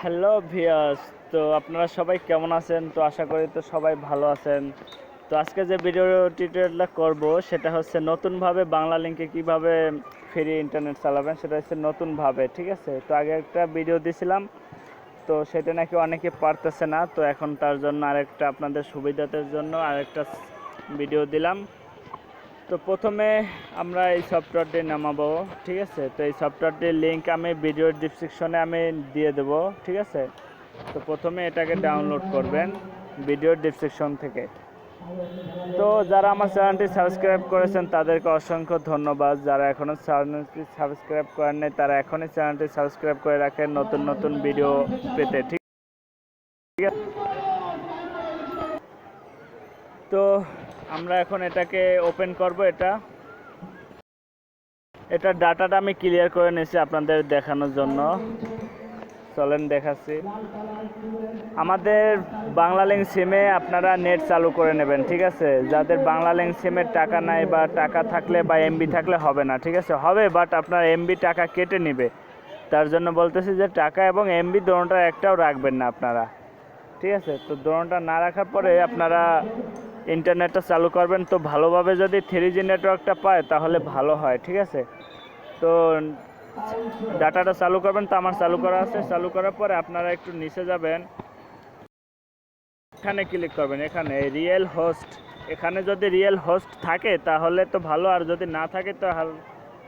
Hello ভিয়াস তো আপনারা সবাই কেমন আছেন? তো আশা করি তো সবাই ভালো আছেন। তো আজকে যে ভিডিও টিউটোরিয়ালটা করব, সেটা হচ্ছে নতুনভাবে বাংলা লিঙ্কে কীভাবে ফ্রি ইন্টারনেট চালাবেন, সেটা হচ্ছে নতুনভাবে, ঠিক আছে? তো আগে একটা ভিডিও দিছিলাম, তো সেটা নাকি অনেকে পারতেছে না, তো এখন তার জন্য আরেকটা আপনাদের সুবিধাদের জন্য আরেকটা ভিডিও দিলাম। তো প্রথমে আমরা এই সফটওয়্যারটি নামাবো, ঠিক আছে? তো এই সফটওয়্যারটির লিঙ্ক আমি ভিডিওর ডিসক্রিপশনে আমি দিয়ে দেব, ঠিক আছে? তো প্রথমে এটাকে ডাউনলোড করবেন ভিডিওর ডিসক্রিপশন থেকে। তো যারা আমার চ্যানেলটি সাবস্ক্রাইব করেছেন, তাদেরকে অসংখ্য ধন্যবাদ। যারা এখনও চ্যানেলটি সাবস্ক্রাইব করেন নাই, তারা এখনই চ্যানেলটি সাবস্ক্রাইব করে রাখেন নতুন নতুন ভিডিও পেতে ঠিক ঠিক আছে? তো আমরা এখন এটাকে ওপেন করব এটা। এটা ডাটাটা আমি ক্লিয়ার করে নিয়েছি আপনাদের দেখানোর জন্য। চলেন দেখাচ্ছি। আমাদের বাংলা লিঙ্ক সিমে আপনারা নেট চালু করে নেবেন, ঠিক আছে? যাদের বাংলা লিঙ্ক সিমের টাকা নাই বা টাকা থাকলে বা এমবি থাকলে হবে না, ঠিক আছে? হবে বাট আপনার এমবি টাকা কেটে নেবে। তার জন্য বলতেছি যে টাকা এবং এমবি দোনোটা একটাও রাখবেন না আপনারা, ঠিক আছে? তো দোনোটা না রাখার পরে আপনারা ইন্টারনেটটা চালু করবেন, তো ভালোভাবে যদি থ্রি জি নেটওয়ার্কটা পায় তাহলে ভালো হয়, ঠিক আছে? তো ডাটাটা চালু করবেন, তো আমার চালু করা আছে। চালু করার পরে আপনারা একটু নিচে যাবেন। এখানে ক্লিক করবেন, এখানে রিয়েল হোস্ট এখানে যদি রিয়েল হোস্ট থাকে তাহলে তো ভালো, আর যদি না থাকে তো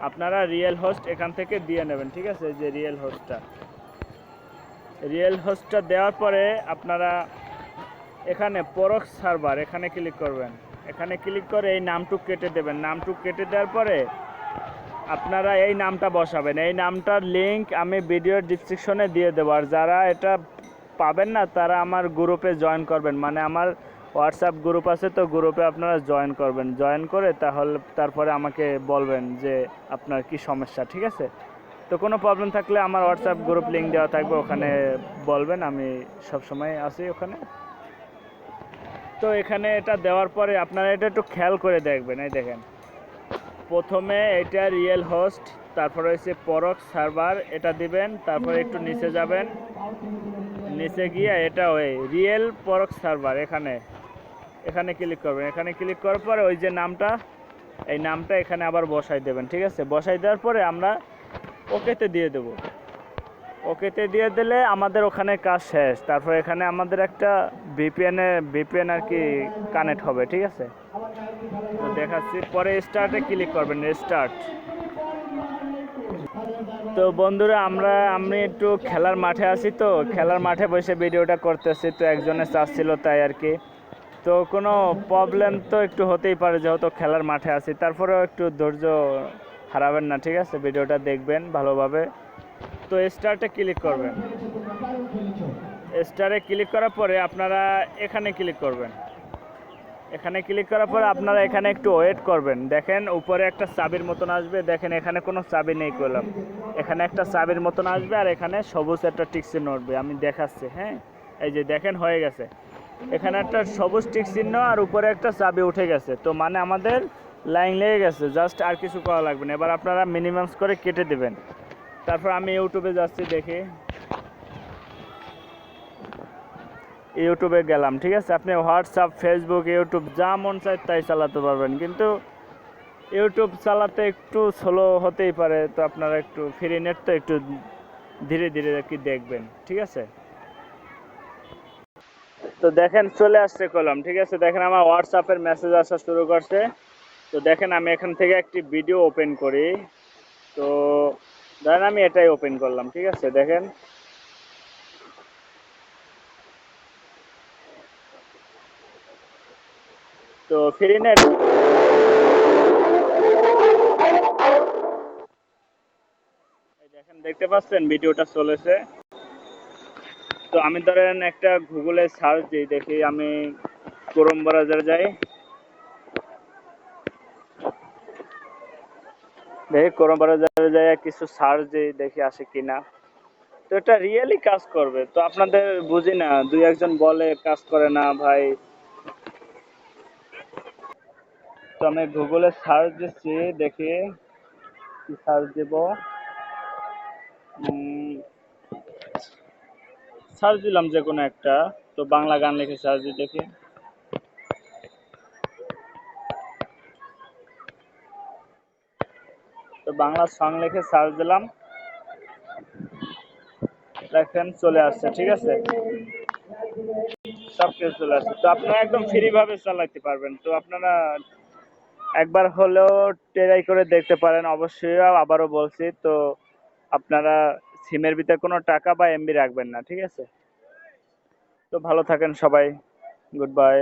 আপনারা রিয়েল হোস্ট এখান থেকে দিয়ে নেবেন, ঠিক আছে? যে রিয়েল হোস্টটা রিয়েল হোস্টটা দেওয়ার পরে আপনারা এখানে পরক সার্ভার, এখানে ক্লিক করবেন। এখানে ক্লিক করে এই নামটুক কেটে দেবেন। নামটুক কেটে দেওয়ার পরে আপনারা এই নামটা বসাবেন। এই নামটার লিঙ্ক আমি ভিডিওর ডিসক্রিপশনে দিয়ে দেবো। আর যারা এটা পাবেন না, তারা আমার গ্রুপে জয়েন করবেন। মানে আমার হোয়াটসঅ্যাপ গ্রুপ আছে, তো গ্রুপে আপনারা জয়েন করবেন। জয়েন করে তাহলে তারপরে আমাকে বলবেন যে আপনার কি সমস্যা, ঠিক আছে? তো কোনো প্রবলেম থাকলে আমার হোয়াটসঅ্যাপ গ্রুপ লিঙ্ক দেওয়া থাকবে, ওখানে বলবেন। আমি সব সময় আছি ওখানে। তো এখানে এটা দেওয়ার পরে আপনারা এটা একটু খেয়াল করে দেখবেন, এই দেখেন। প্রথমে এটা রিয়েল হোস্ট, তারপরে হচ্ছে পরক সার্ভার, এটা দিবেন, তারপরে একটু নিচে যাবেন। নিচে গিয়ে এটা ওই রিয়েল পরক সার্ভার, এখানে। এখানে ক্লিক করবেন। এখানে ক্লিক করার পরে ওই যে নামটা, এই নামটা এখানে আবার বসাই দেবেন, ঠিক আছে? বসাই দেওয়ার পরে আমরা ওকেতে দিয়ে দেবো। ওকেতে দিয়ে দিলে আমাদের ওখানে কাজ শেষ। তারপর এখানে আমাদের একটা ভিপিএনে ভিপিএন আর কি কানেক্ট হবে, ঠিক আছে? তো দেখাচ্ছি, পরে স্টার্টে ক্লিক করবেন স্টার্ট তো বন্ধুরা, আমরা আমি একটু খেলার মাঠে আছি তো, খেলার মাঠে বসে ভিডিওটা করতেছি, তো একজনের চাচ্ছিল তাই আর কি। তো কোনো প্রবলেম তো একটু হতেই পারে, যেহেতু খেলার মাঠে আছি। তারপরেও একটু ধৈর্য হারাবেন না, ঠিক আছে? ভিডিওটা দেখবেন ভালোভাবে। তো স্টারটা ক্লিক করবেন। স্টারে ক্লিক করার পরে আপনারা এখানে ক্লিক করবেন। এখানে ক্লিক করার পরে আপনারা এখানে একটু ওয়েট করবেন। দেখেন উপরে একটা চাবির মতন আসবে। দেখেন এখানে কোনো চাবি নেই করলাম এখানে একটা চাবির মতন আসবে আর এখানে সবুজ একটা টিকসিন উঠবে। আমি দেখাচ্ছি হ্যাঁ? এই যে দেখেন হয়ে গেছে। এখানে একটা সবুজ টিক চিহ্ন আর উপরে একটা চাবি উঠে গেছে। তো মানে আমাদের লাইন লেগে গেছে। জাস্ট আর কিছু করা লাগবে না। এবার আপনারা মিনিমামস করে কেটে দেবেন। তারপর আমি ইউটিউবে যাচ্ছি দেখি। ইউটিউবে গেলাম, ঠিক আছে? আপনি হোয়াটসঅ্যাপ, ফেসবুক, ইউটিউব, যা মন চায় তাই চালাতে পারবেন। কিন্তু ইউটিউব চালাতে একটু স্লো হতেই পারে, তো আপনারা একটু ফ্রি নেট তো একটু ধীরে ধীরে আর কি দেখবেন, ঠিক আছে? তো দেখেন, চলে আসছে কলম, ঠিক আছে? দেখেন, আমার হোয়াটসঅ্যাপের মেসেজ আসা শুরু করছে। তো দেখেন, আমি এখান থেকে একটি ভিডিও ওপেন করি। তো ধরেন আমি এটাই ওপেন করলাম, ঠিক আছে? দেখেন। তো ফ্রি নেট দেখেন, দেখতে পাচ্ছেন ভিডিওটা চলেছে? তো আমি ধরেন একটা গুগলে সার্চ দিই, দেখি আমি ক্রোম ব্রাউজারে যাই। দেখি ক্রোম ব্রাউজারে যাই কিছু সার্চ দেখি আসে কিনা। তো এটা রিয়েলি কাজ করবে। তো আপনাদের বুঝি না, দুই একজন বলে কাজ করে না ভাই। তো আমি গুগলে সার্চ দিচ্ছি, দেখি কি সার্চ দেব। সার্চ দিলাম যে কোনো একটা। তো বাংলা গান লিখে সার্চ দিই, দেখি। বাংলা সং লিখে সার্চ দিলাম। দেখেন চলে আসছে, ঠিক আছে? সব কিছু চলে আসছে। তো আপনারা একদম ফ্রি ভাবে চালাতে পারবেন। তো আপনারা একবার হলেও ট্রাই করে দেখতে পারেন। অবশ্যই আবারও বলছি, তো আপনারা সিমের ভিতরে কোনো টাকা বা এমবি রাখবেন না, ঠিক আছে? তো ভালো থাকেন সবাই। Good bye